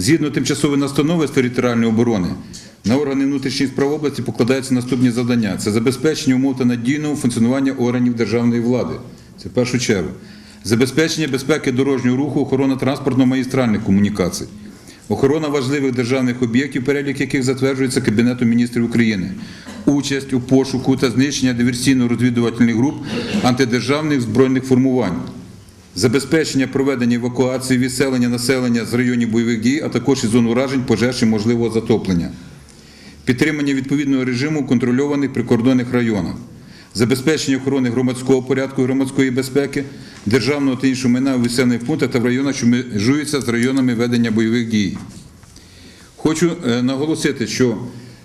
Згідно тимчасової настанови з територіальної оборони, на органи внутрішніх справ області покладаються наступні завдання: це забезпечення умов та надійного функціонування органів державної влади. Це в першу чергу. Забезпечення безпеки дорожнього руху, охорона транспортно-магістральних комунікацій, охорона важливих державних об'єктів, перелік яких затверджується Кабінетом міністрів України, участь у пошуку та знищення диверсійно-розвідувальних груп антидержавних збройних формувань, забезпечення проведення евакуації, відселення населення з районів бойових дій, а також із зон уражень, пожеж і можливого затоплення, підтримання відповідного режиму контрольованих прикордонних районах, забезпечення охорони громадського порядку і громадської безпеки, державного та іншого майна у виселених пунктах та в районах, що межуються з районами ведення бойових дій. Хочу е, наголосити, що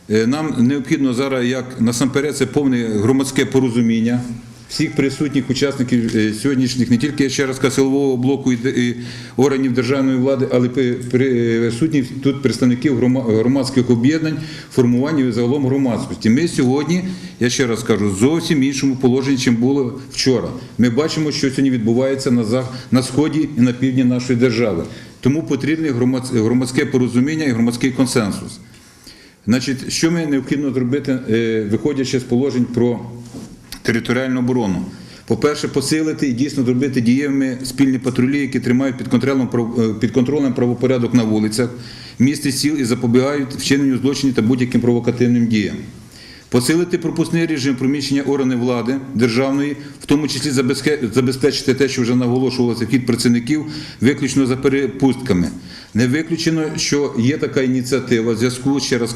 е, нам необхідно зараз, як насамперед, це повне громадське порозуміння всіх присутніх учасників е, сьогоднішніх, не тільки я ще раз кажу, силового блоку і, органів державної влади, але при- присутніх тут представників громадських об'єднань, формування і загалом громадськості. Ми сьогодні, я ще раз кажу, зовсім іншому положенні, чим було вчора. Ми бачимо, що сьогодні відбувається на, сході і на півдні нашої держави. Тому потрібне громадське- громадське порозуміння і громадський консенсус. Значить, що ми необхідно зробити, е, виходячи з положень про територіальну оборону? По-перше, посилити і дійсно зробити дієвими спільні патрулі, які тримають під контролем, е, під контролем правопорядок на вулицях, місті сіл і запобігають вчиненню злочинів та будь-яким провокативним діям. Посилити пропускний режим приміщення органів влади державної, в тому числі забезпе- забезпечити те, що вже наголошувалося вхід працівників, виключно за перепустками. Не виключено, що є така ініціатива в зв'язку ще раз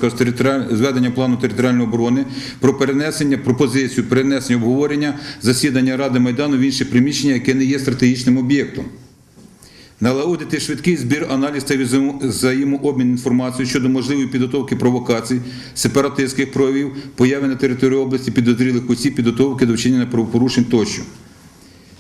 плану територіальної оборони про перенесення пропозицію перенесення обговорення засідання Ради Майдану в інше приміщення, яке не є стратегічним об'єктом. Налагодити швидкий збір, аналіз та взаємообмін інформацією щодо можливої підготовки провокацій, сепаратистських проявів, появи на території області підозрілих осіб, підготовки до вчинення правопорушень тощо.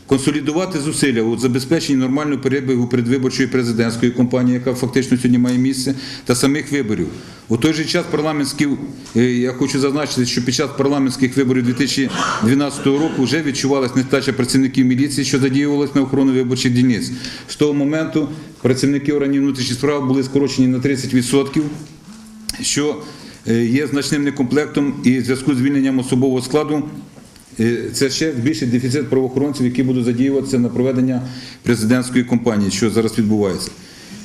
Консолідувати зусилля у забезпеченні нормального перебігу передвиборчої президентської кампанії, яка фактично сьогодні має місце, та самих виборів. У той же час парламентських, е, я хочу зазначити, що під час парламентських виборів 2012 року вже відчувалась нестача працівників міліції, що задіювалися на охорону виборчих дільниць. З того моменту працівники органів внутрішніх справ були скорочені на 30%, що е, є значним некомплектом і в зв'язку з звільненням особового складу Це ще більший дефіцит правоохоронців, які будуть задіюватися на проведення президентської кампанії, що зараз відбувається.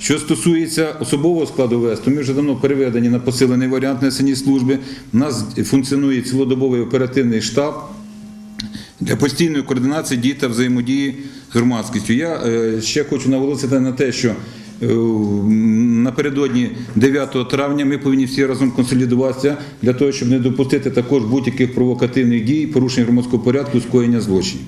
Що стосується особового складу ВС, то ми вже давно переведені на посилений варіант несення служби. У нас функціонує цілодобовий оперативний штаб для постійної координації дій та взаємодії з громадськістю. Я е, ще хочу наголосити на те, що напередодні 9 травня ми повинні всі разом консолідуватися для того, щоб не допустити також будь-яких провокативних дій, порушень громадського порядку, скоєння злочинів.